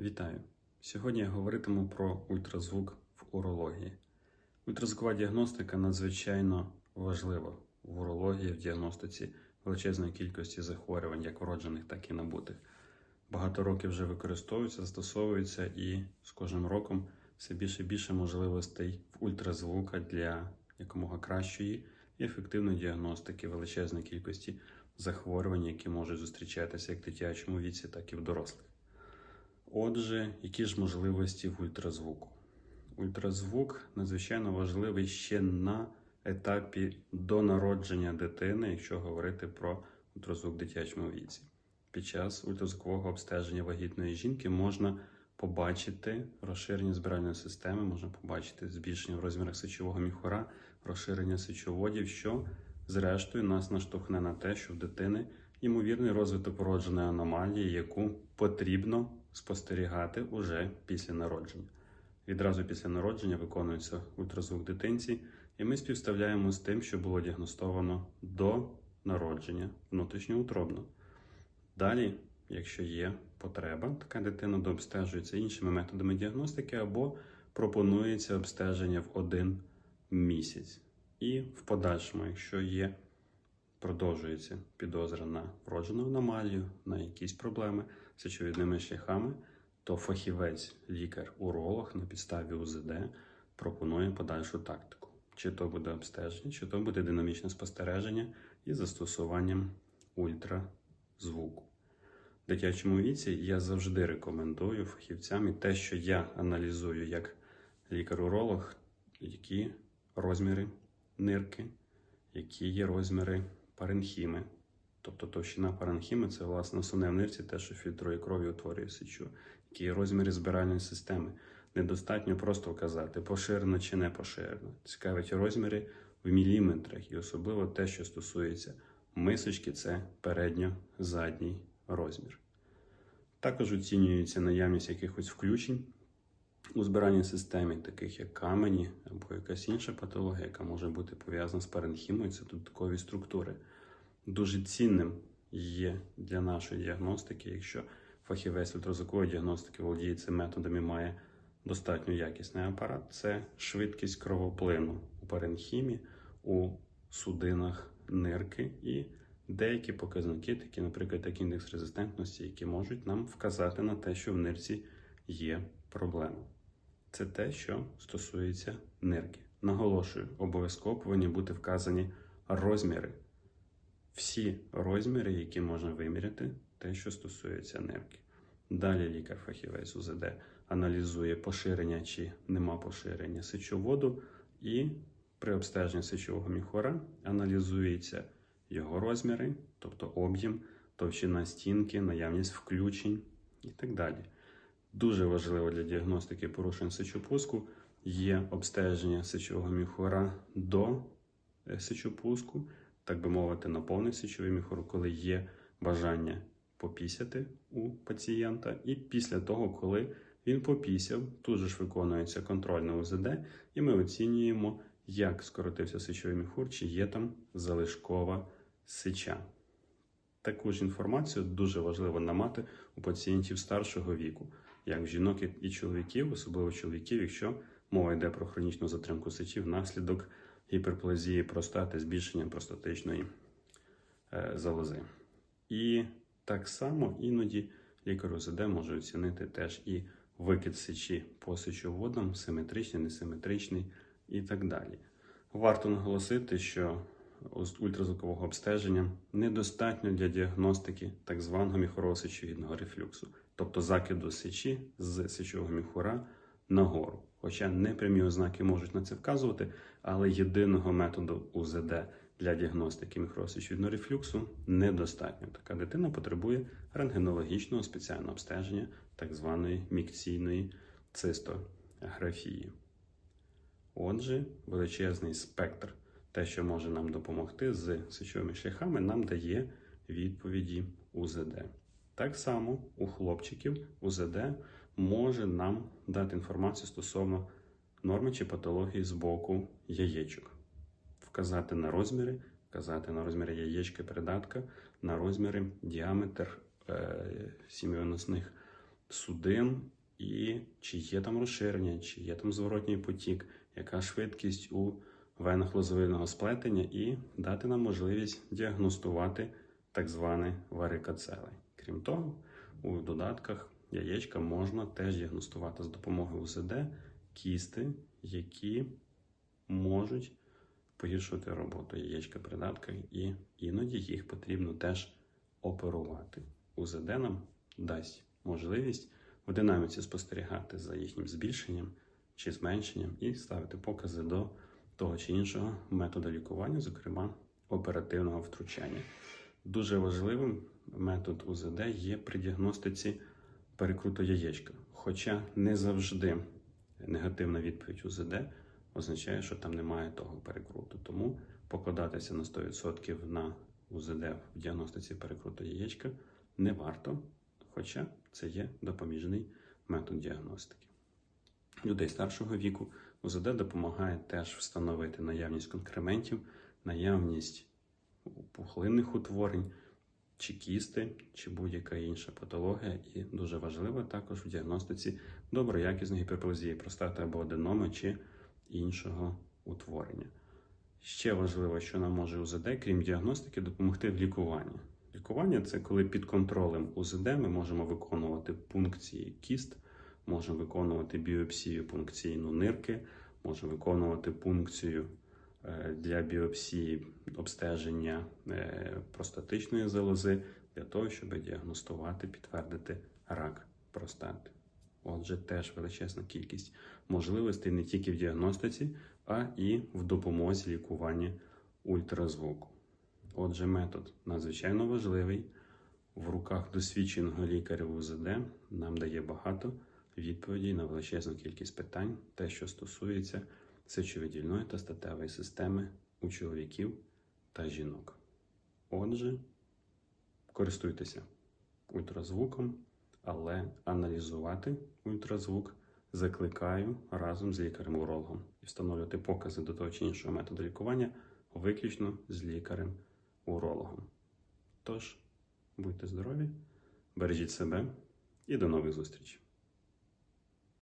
Вітаю! Сьогодні я говоритиму про ультразвук в урології. Ультразвукова діагностика надзвичайно важлива в урології, в діагностиці величезної кількості захворювань, як вроджених, так і набутих. Багато років вже використовується, застосовується і з кожним роком все більше і більше можливостей в ультразвука для якомога кращої і ефективної діагностики величезної кількості захворювань, які можуть зустрічатися як в дитячому віці, так і в дорослих. Отже, які ж можливості в ультразвуку? Ультразвук надзвичайно важливий ще на етапі до народження дитини, якщо говорити про ультразвук в дитячому віці. Під час ультразвукового обстеження вагітної жінки можна побачити розширення збиральної системи, можна побачити збільшення в розмірах сечового міхура, розширення сечоводів, що зрештою нас наштовхне на те, що в дитини ймовірний розвиток породженої аномалії, яку потрібно спостерігати уже після народження. Відразу після народження виконується ультразвук дитинці, і ми співставляємо з тим, що було діагностовано до народження внутрішньоутробно. Далі, якщо є потреба, така дитина дообстежується іншими методами діагностики або пропонується обстеження в один місяць. І в подальшому, якщо є, продовжується підозра на вроджену аномалію, на якісь проблеми сечовідними шляхами, то фахівець, лікар-уролог на підставі УЗД пропонує подальшу тактику. Чи то буде обстеження, чи то буде динамічне спостереження із застосуванням ультразвуку. В дитячому віці я завжди рекомендую фахівцям і те, що я аналізую як лікар-уролог, які розміри нирки, які є розміри паренхіми. Тобто товщина паренхіми це власне основне в нирці, те, що фільтрує кров і утворює сечу, які є розміри збиральної системи. Недостатньо просто вказати, поширено чи не поширено. Цікавить розміри в міліметрах, і особливо те, що стосується мисочки, це передньо-задній розмір. Також оцінюється наявність якихось включень у збиральній системі, таких як камені або якась інша патологія, яка може бути пов'язана з паренхімою, це додаткові структури. Дуже цінним є для нашої діагностики, якщо фахівець ультразвукової діагностики володіє цими методами, має достатньо якісний апарат, це швидкість кровоплину у паренхімі, у судинах нирки і деякі показники, такі, наприклад, як індекс резистентності, які можуть нам вказати на те, що в нирці є проблема. Це те, що стосується нирки. Наголошую, обов'язково повинні бути вказані розміри. Всі розміри, які можна виміряти, те, що стосується нирки. Далі лікар-фахівець УЗД аналізує поширення чи нема поширення сечоводу, і при обстеженні сечового міхора аналізується його розміри, тобто об'єм, товщина стінки, наявність включень і так далі. Дуже важливо для діагностики порушень сечопуску є обстеження сечового міхора до сечопуску, так би мовити, на повний сечовий міхор, коли є бажання попісяти у пацієнта, і після того, коли він попісяв, тут же ж виконується контрольне УЗД, і ми оцінюємо, як скоротився сечовий міхур, чи є там залишкова сеча. Таку ж інформацію дуже важливо намати у пацієнтів старшого віку, як в жінок і чоловіків, особливо чоловіків, якщо мова йде про хронічну затримку сечі внаслідок гіперплазії простати, збільшення простатичної е, залози. І так само іноді лікар ОЗД може оцінити теж і викид сечі по сечоводам, симетричний, несиметричний і так далі. Варто наголосити, що ультразвукового обстеження недостатньо для діагностики так званого міхорового рефлюксу, тобто закиду сечі з сечового міхура нагору. Хоча непрямі ознаки можуть на це вказувати, але єдиного методу УЗД для діагностики міхросечовідного рефлюксу недостатньо. Така дитина потребує рентгенологічного спеціального обстеження так званої мікційної цистографії. Отже, величезний спектр, те, що може нам допомогти з сечовими шляхами, нам дає відповіді УЗД. Так само у хлопчиків УЗД може нам дати інформацію стосовно норми чи патології з боку яєчок, вказати на розміри, вказати на розміри яєчки придатка, на розміри діаметр е, сім'єносних судин і чи є там розширення, чи є там зворотній потік, яка швидкість у венах лозовильного сплетення, і дати нам можливість діагностувати так званий варикоцелей. Крім того, у додатках яєчка можна теж діагностувати з допомогою УЗД кісти, які можуть погіршувати роботу яєчка придатка, і іноді їх потрібно теж оперувати. УЗД нам дасть можливість в динаміці спостерігати за їхнім збільшенням чи зменшенням і ставити покази до того чи іншого методу лікування, зокрема оперативного втручання. Дуже важливим метод УЗД є при діагностиці перекруту яєчка. Хоча не завжди негативна відповідь УЗД означає, що там немає того перекруту. Тому покладатися на 100% на УЗД в діагностиці перекруту яєчка не варто, хоча це є допоміжний метод діагностики. Людей старшого віку УЗД допомагає теж встановити наявність конкрементів, наявність пухлинних утворень, чи кісти, чи будь-яка інша патологія, і дуже важливо також в діагностиці доброякісної гіперплазії простати або аденоми чи іншого утворення. Ще важливо, що нам може УЗД, крім діагностики, допомогти в лікуванні. Лікування це коли під контролем УЗД ми можемо виконувати пункції кіст, можемо виконувати біопсію пункційну нирки, можемо виконувати пункцію для біопсії обстеження е, простатичної залози для того, щоб діагностувати, підтвердити рак простати. Отже, теж величезна кількість можливостей не тільки в діагностиці, а і в допомозі лікування ультразвуку. Отже, метод надзвичайно важливий. В руках досвідченого лікаря УЗД нам дає багато відповідей на величезну кількість питань, те, що стосується сечовидільної та статевої системи у чоловіків та жінок. Отже, користуйтеся ультразвуком, але аналізувати ультразвук закликаю разом з лікарем-урологом і встановлювати покази до того чи іншого методу лікування виключно з лікарем-урологом. Тож, будьте здорові, бережіть себе і до нових зустрічей!